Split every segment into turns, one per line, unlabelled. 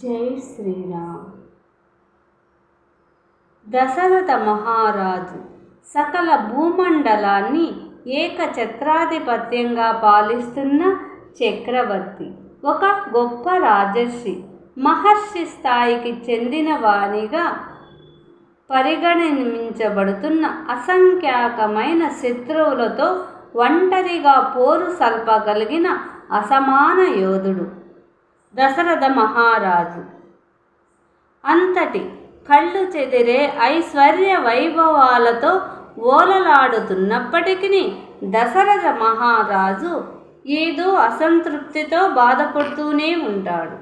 జై శ్రీరామ్. దశరథ మహారాజు సకల భూమండలాన్ని ఏకఛత్రాధిపత్యంగా పాలిస్తున్న చక్రవర్తి ఒక గొప్ప రాజర్షి మహర్షి స్థాయికి చెందిన వాణిగా పరిగణించబడుతున్న అసంఖ్యాకమైన శత్రువులతో ఒంటరిగా పోరు సల్పగలిగిన అసమాన యోధుడు. దశరథ మహారాజు. అంతటి కళ్ళు చెదిరే ఐశ్వర్య వైభవాలతో ఓలలాడుతున్నప్పటికీ దశరథ మహారాజు ఏదో అసంతృప్తితో బాధపడుతూనే ఉంటాడు.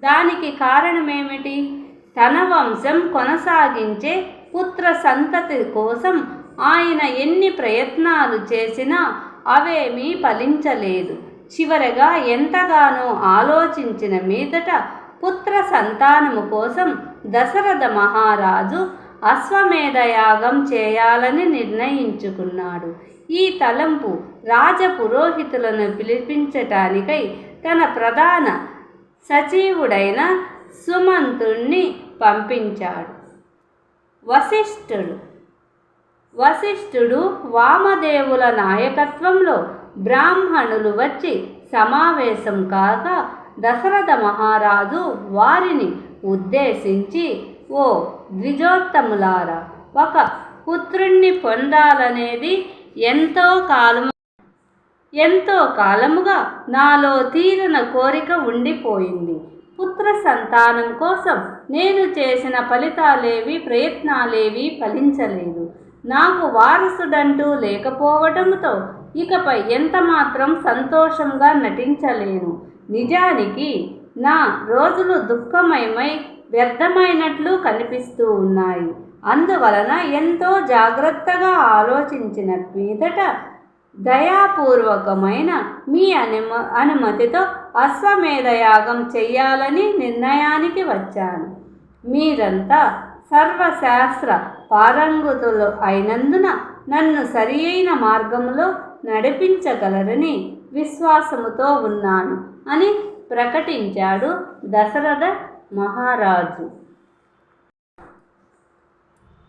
దానికి కారణమేమిటి? తన వంశం కొనసాగించే పుత్ర సంతతి కోసం ఆయన ఎన్ని ప్రయత్నాలు చేసినా అవేమీ ఫలించలేదు. చివరగా ఎంతగానో ఆలోచించిన మీదట పుత్ర సంతానము కోసం దశరథ మహారాజు అశ్వమేధయాగం చేయాలని నిర్ణయించుకున్నాడు. ఈ తలంపు రాజపురోహితులను పిలిపించటానికై తన ప్రధాన సచివుడైన సుమంతుణ్ణి పంపించాడు. వశిష్ఠుడు వశిష్ఠుడు వామదేవుల నాయకత్వంలో బ్రాహ్మణులు వచ్చి సమావేశం కాగా దశరథ మహారాజు వారిని ఉద్దేశించి ఓ ద్విజోత్తములారా ఒక పుత్రుణ్ణి పొందాలనేది ఎంతో కాలము ఎంతో కాలముగా నాలో తీరిన కోరిక ఉండిపోయింది. పుత్ర సంతానం కోసం నేను చేసిన ఫలితాలేవి ప్రయత్నాలేవి ఫలించలేదు. నాకు వారసుడంటూ లేకపోవటంతో ఇకపై ఎంత మాత్రం సంతోషంగా నటించలేను. నిజానికి నా రోజులు దుఃఖమయమై వ్యర్థమైనట్లు కనిపిస్తూ ఉన్నాయి. అందువలన ఎంతో జాగ్రత్తగా ఆలోచించిన మీదట దయాపూర్వకమైన మీ అనుమ అనుమతితో అశ్వమేధయాగం చెయ్యాలని నిర్ణయానికి వచ్చాను. మీరంతా సర్వశాస్త్ర పారంగతులు అయినందున నన్ను సరి అయిన మార్గంలో నడిపించగలరని విశ్వాసముతో ఉన్నాను అని ప్రకటించాడు దశరథ మహారాజు.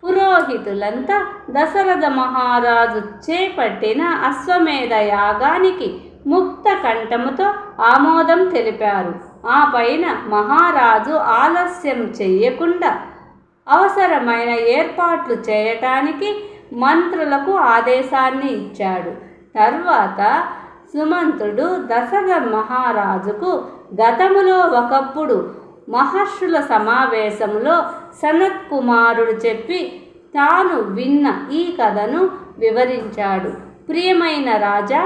పురోహితులంతా దశరథ మహారాజు చేపట్టిన అశ్వమేధ యాగానికి ముక్త కంఠముతో ఆమోదం తెలిపారు. ఆ పైన మహారాజు ఆలస్యం చెయ్యకుండా అవసరమైన ఏర్పాట్లు చేయటానికి మంత్రులకు ఆదేశాన్ని ఇచ్చాడు. తర్వాత సుమంతుడు దశగ మహారాజుకు గతములో ఒకప్పుడు మహర్షుల సమావేశంలో సనత్ కుమారుడు చెప్పి తాను విన్న ఈ కథను వివరించాడు. ప్రియమైన రాజా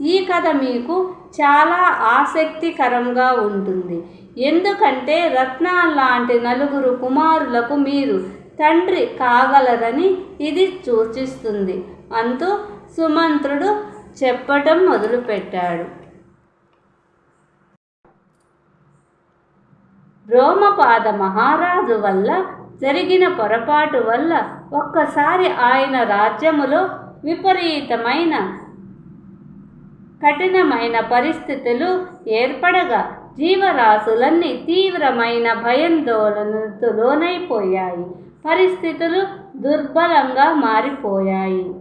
ఈ కథ మీకు చాలా ఆసక్తికరంగా ఉంటుంది. ఎందుకంటే రత్నాల్ లాంటి నలుగురు కుమారులకు మీరు తండ్రి కాగలరని ఇది సూచిస్తుంది. అంటూ సుమంత్రుడు చెప్పటం మొదలుపెట్టాడు. రోమపాద మహారాజు వల్ల జరిగిన పొరపాటు వల్ల ఒక్కసారి ఆయన రాజ్యములో విపరీతమైన కఠినమైన పరిస్థితులు ఏర్పడగా జీవరాశులన్నీ తీవ్రమైన భయాందోళనతో లోనైపోయాయి. పరిస్థితులు దుర్బలంగా మారిపోయాయి.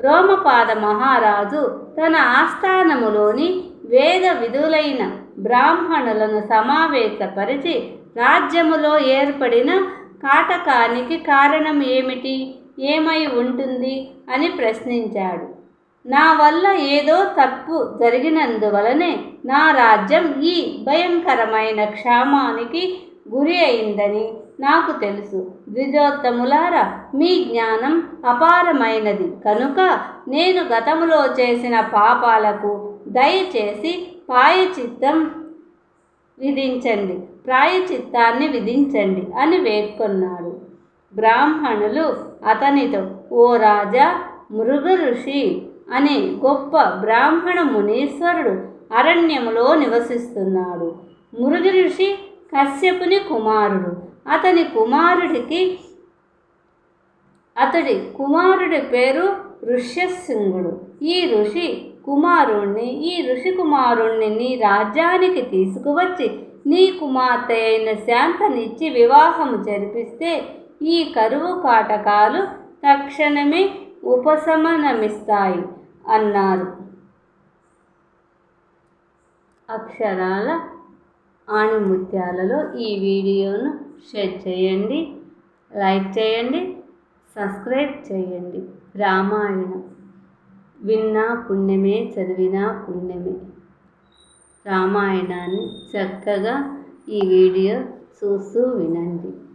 రోమపాద మహారాజు తన ఆస్థానములోని వేద విధులైన బ్రాహ్మణులను సమావేశపరిచి రాజ్యములో ఏర్పడిన కాటకానికి కారణం ఏమిటి? ఏమై ఉంటుంది? అని ప్రశ్నించాడు. నా వల్ల ఏదో తప్పు జరిగినందువలనే నా రాజ్యం ఈ భయంకరమైన క్షామానికి గురి అయిందని నాకు తెలుసు. ద్విజోత్తములారా మీ జ్ఞానం అపారమైనది. కనుక నేను గతములో చేసిన పాపాలకు దయచేసి పాయచిత్తం విధించండి. ప్రాయచిత్తాన్ని విధించండి అని వేడుకొన్నాడు. బ్రాహ్మణులు అతనితో ఓ రాజా మృగ ఋషి అనే గొప్ప బ్రాహ్మణ మునీశ్వరుడు అరణ్యములో నివసిస్తున్నాడు. మురుగి ఋషి కశ్యపుని కుమారుడు. అతని కుమారుడికి అతడి కుమారుడి పేరు ఋష్యశృంగుడు. ఈ ఋషి కుమారుణ్ణి ఈ ఋషి కుమారుణ్ణి నీ రాజ్యానికి తీసుకువచ్చి నీ కుమార్తె అయిన శాంతనిచ్చి వివాహం జరిపిస్తే ఈ కరువు కాటకాలు తక్షణమే ఉపశమనమిస్తాయి. అన్నారు. అక్షరాల ఆణిముత్యాలలో ఈ వీడియోను షేర్ చేయండి లైక్ చేయండి సబ్స్క్రైబ్ చేయండి. రామాయణం. విన్నా పుణ్యమే చదివినా పుణ్యమే. రామాయణాన్ని చక్కగా ఈ వీడియో చూస్తూ వినండి.